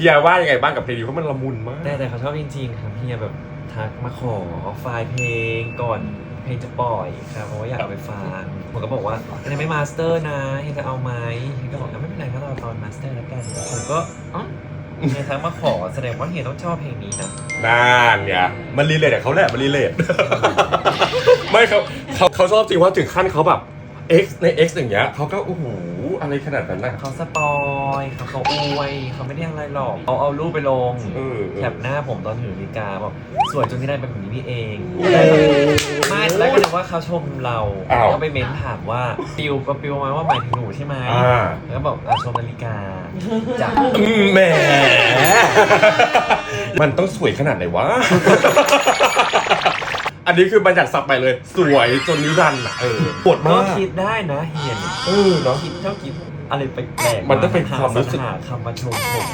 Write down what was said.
ฮียว่ายังไงบ้างกับเพลงนี้เพราะมันละมุนมาก แต่แต่เขาชอบจริงๆครับเฮียแบบทักมาขอไฟล์เพลงก่อนเพลงจะปล่อยครับเพราะว่าอยากเอาไปฟังผมก็บอกว่ายังไม่มาสเตอร์นะเฮียจะเอาไหมเฮียก็บอกงั้นไม่เป็นไรก็รอตอนมาสเตอร์แล้วกันผมก็อ๋อเฮียทักมาขอแสดงว่าเฮียต้องชอบเพลงนี้นะนั่นเนี่ยมันรีเลทกับเขาแหละมันรีเลท ไม่เขาเขาเขาชอบจริงว่าถึงขั้นเขาแบบ X ใน X อย่างเงี้ยเขาก็โอ้โหอะไรขนาดนั้นนะเขาสปอยเขาเขาอวยเขาไม่ได้อะไรหรอก เอาเอารูปไปลงเออ แคปหน้าผมตอนถือนาฬิกาบอกสวยจนที่ได้เป็นแบบนี้นี่เองโอ้ไม่ตอนแรกก็นึกว่าเขาชมเราอ้าว ก็ไปเม้นถามว่าปิวก็ปิวมาว่าหมายถึงหนูใช่ไหมอ่าแล้วก็บอกอะชมนาฬิกาจ้ะอืมแหม มันต้องสวยขนาดไหนวะ อันนี้คือบัญญัติศัพท์ไปเลย สวยจนนิรันดร์อะเออปวดก็มากคิดได้นะเฮียนเออเนาะ คิดเท่าคิดอะไรแปลกๆมันต้องเป็นความรู้สึก หาคำมาชมผม